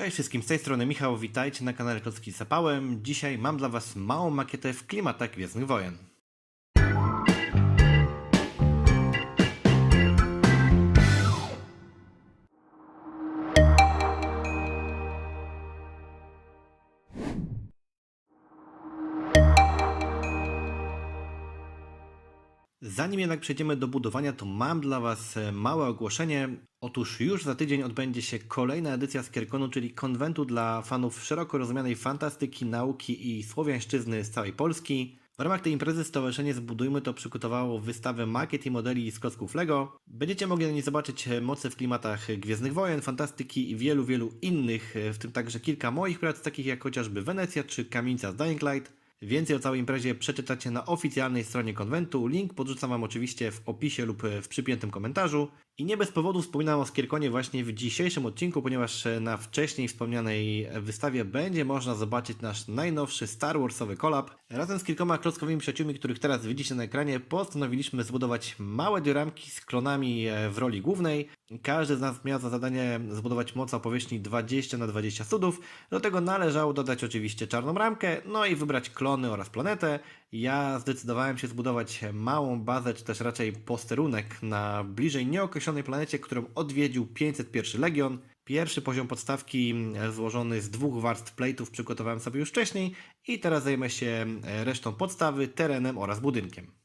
Cześć wszystkim, z tej strony Michał, witajcie na kanale Klocki Zapałem. Dzisiaj mam dla Was małą makietę w klimatach Gwiezdnych Wojen. Zanim jednak przejdziemy do budowania, to mam dla Was e, małe ogłoszenie. Otóż już za tydzień odbędzie się kolejna edycja Skierkonu, czyli konwentu dla fanów szeroko rozumianej fantastyki, nauki i słowiańszczyzny z całej Polski. W ramach tej imprezy Stowarzyszenie Zbudujmy to przygotowało wystawę makiet i modeli z klocków LEGO. Będziecie mogli na niej zobaczyć e, moce w klimatach Gwiezdnych Wojen, fantastyki i wielu, wielu innych, e, w tym także kilka moich prac, takich jak chociażby Wenecja czy Kamienica z Dying Light. Więcej o całej imprezie przeczytacie na oficjalnej stronie konwentu. Link podrzucam Wam oczywiście w opisie lub w przypiętym komentarzu. I nie bez powodu wspominam o Skierkonie właśnie w dzisiejszym odcinku, ponieważ na wcześniej wspomnianej wystawie będzie można zobaczyć nasz najnowszy Star Warsowy kolab. Razem z kilkoma klockowymi przyjaciółmi, których teraz widzicie na ekranie, postanowiliśmy zbudować małe dioramki z klonami w roli głównej. Każdy z nas miał za zadanie zbudować moc powierzchni 20 na 20 sudów. Do tego należało dodać oczywiście czarną ramkę, no i wybrać klony oraz planetę. Ja zdecydowałem się zbudować małą bazę, czy też raczej posterunek na bliżej nieokreślonej planecie, którą odwiedził 501 Legion. Pierwszy poziom podstawki złożony z dwóch warstw plate'ów przygotowałem sobie już wcześniej i teraz zajmę się resztą podstawy, terenem oraz budynkiem.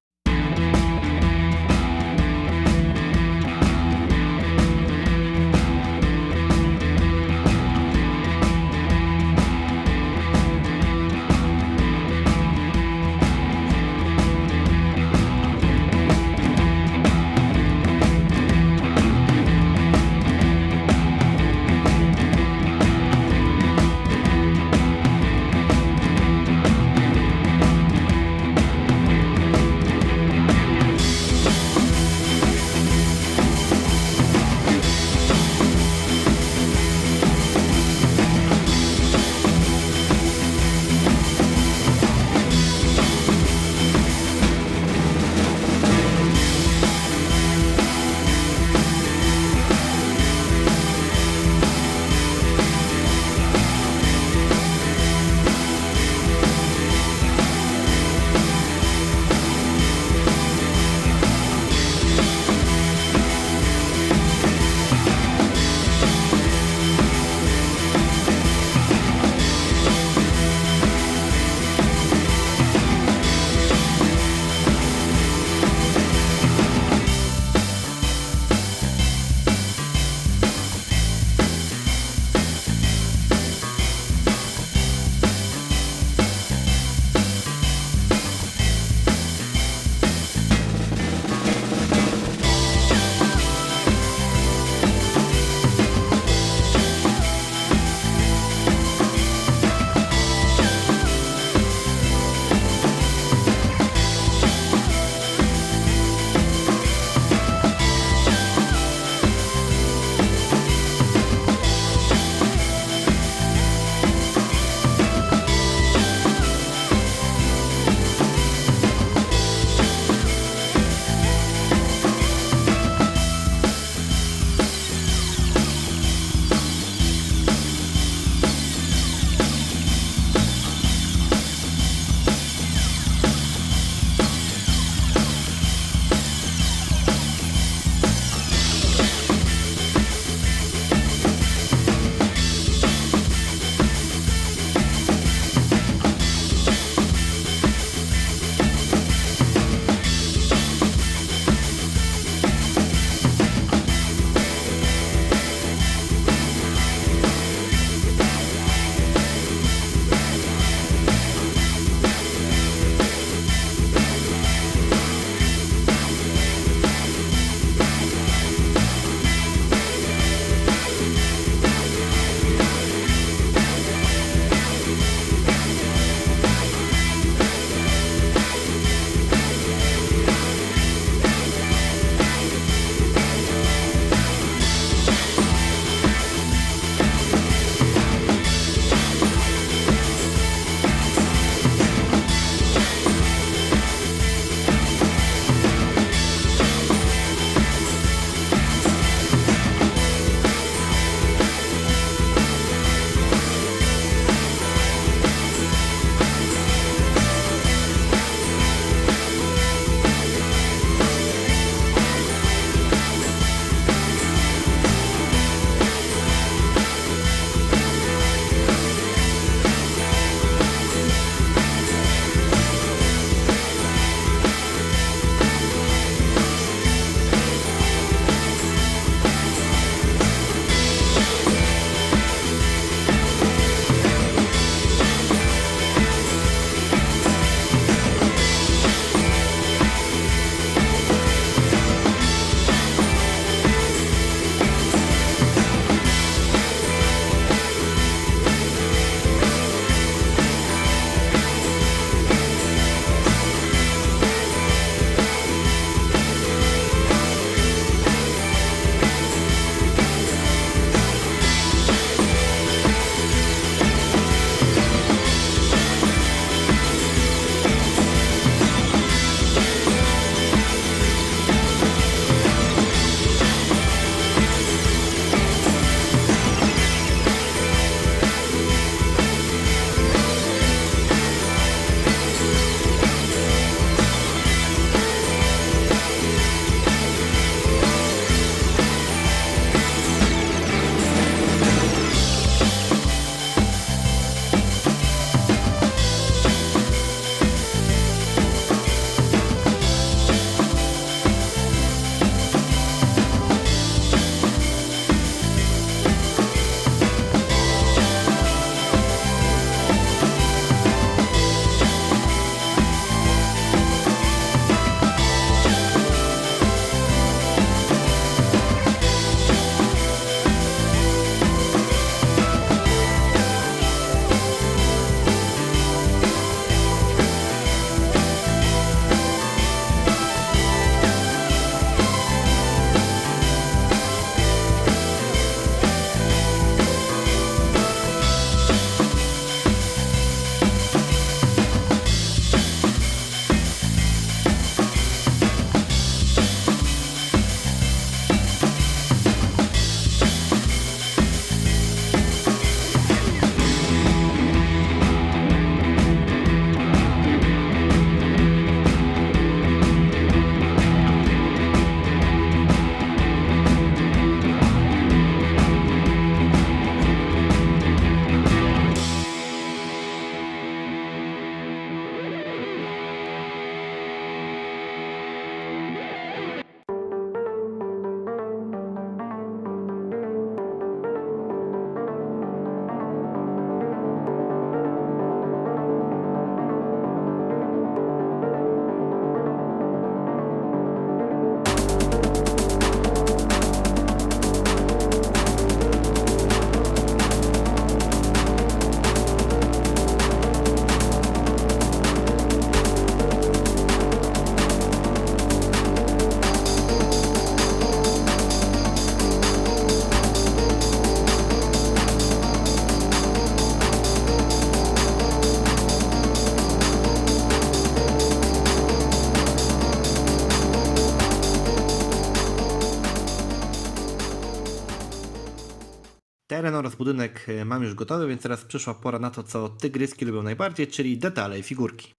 Budynek e, mam już gotowy, więc teraz przyszła pora na to, co tygryski lubią najbardziej, czyli detale i figurki.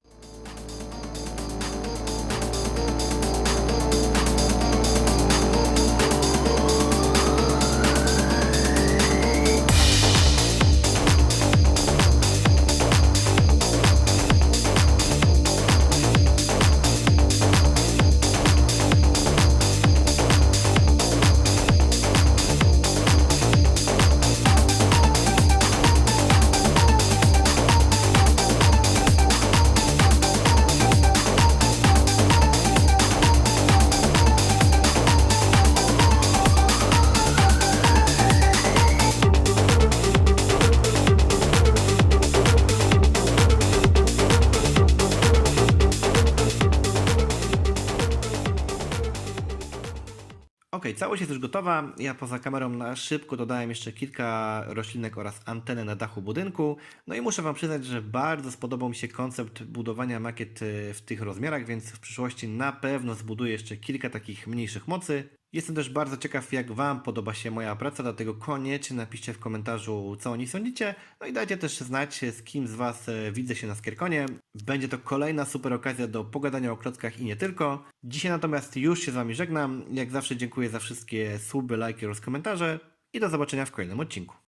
Całość jest już gotowa. Ja poza kamerą na szybko dodałem jeszcze kilka roślinek oraz antenę na dachu budynku. No i muszę Wam przyznać, że bardzo spodobał mi się koncept budowania makiet e, w tych rozmiarach, więc w przyszłości na pewno zbuduję jeszcze kilka takich mniejszych mocy. Jestem też bardzo ciekaw, jak Wam podoba się moja praca, dlatego koniecznie napiszcie w komentarzu, co o nich sądzicie. No i dajcie też znać, z kim z Was e, widzę się na Skierkonie. Będzie to kolejna super okazja do pogadania o klockach i nie tylko. Dzisiaj natomiast już się z Wami żegnam. Jak zawsze dziękuję za wszystkie suby, lajki oraz komentarze i do zobaczenia w kolejnym odcinku.